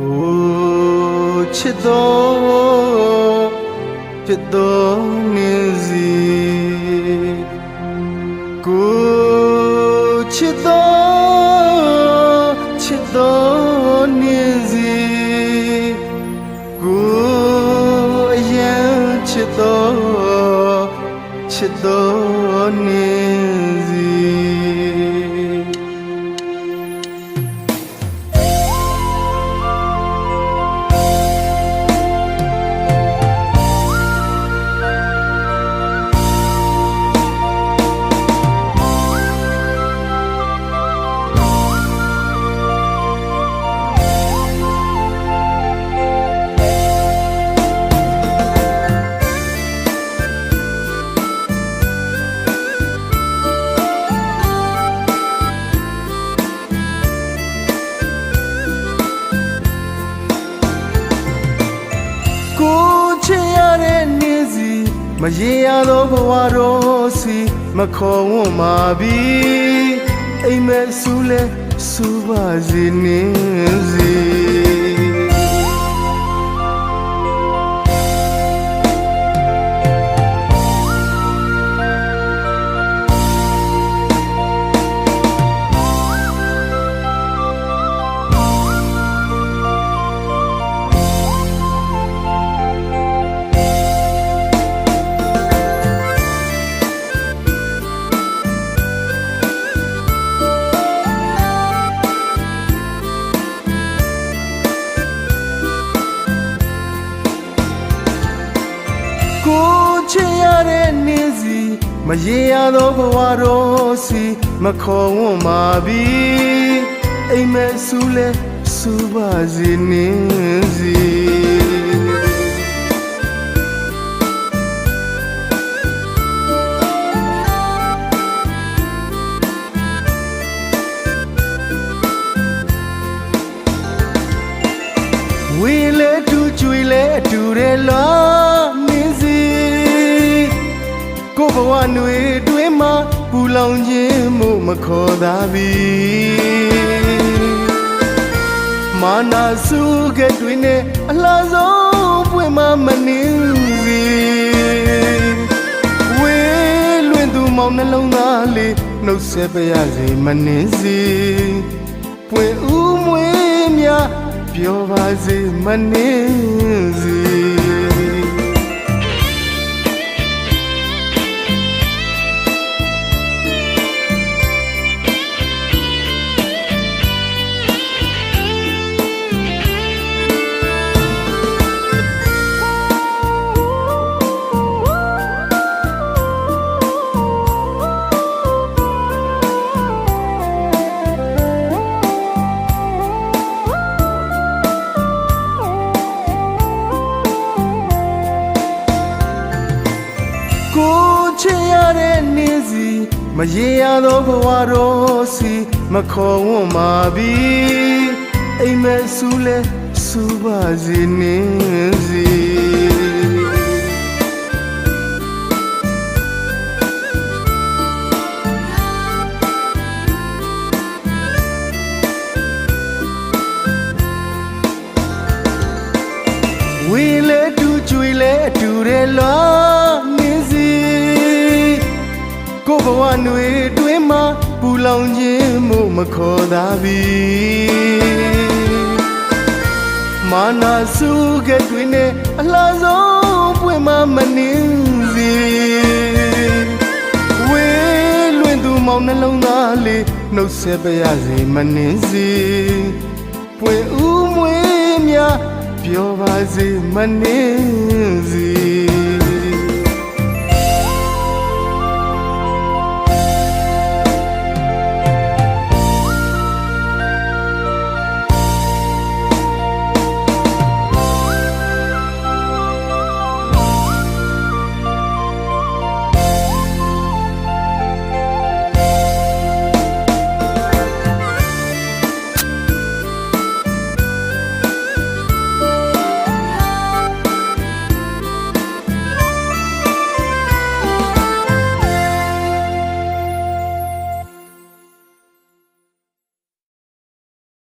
Oh, chito, chito nizi. Ku chito, ကိုချင်ရတဲ့နေစီမရေရသောဘဝတော်စီမခေါ်ဝွန်ပါပြီအိမ်မဲ့ဆူလဲဆူပါစေနေစီ ကိုချင်ရတဲ့နေစီမရေရသောဘဝတော်စီမခေါ်ဝွန်ပါပြီအိမ်မဲ့ဆူလဲဆူပါစေနေစီဝေလဲတူကျွေလဲအတူတယ်လား ကိုဘဝຫນွေတွင်မှာပူလောင်ခြင်းမို့မခေါ်သာပြီမာနာစုကတွင်နဲ့အလားဆုံးပွင့်မမနှင်းစီဝေလွင်သူမောင်နှလုံးသားလေးနှုတ်ဆက်ပါရစေမနှင်းစီပွင့်ဦးမွေးများပြောပါစေမနှင်းစီ မရေရသောဘဝတော်စီမခေါ်ဝွန်ပါပြီအိမ်မဲ့ဆူလဲဆူပါစေနေစီဝေလဲတူကျွေလဲအတူတယ်လား ကိုဘဝຫນွေတွင်မှာပူလောင်ခြင်းမို့မခေါ်သာပြီမာနာစုကတွင်နဲ့အလားဆုံးပွင့်မမနှင်းစီဝေလွင်သူမောင်နှလုံးသားလေးနှုတ်ဆက်ပါရစေမနှင်းစီပွင့်ဦးမွေးများပြောပါစေမနှင်းစီ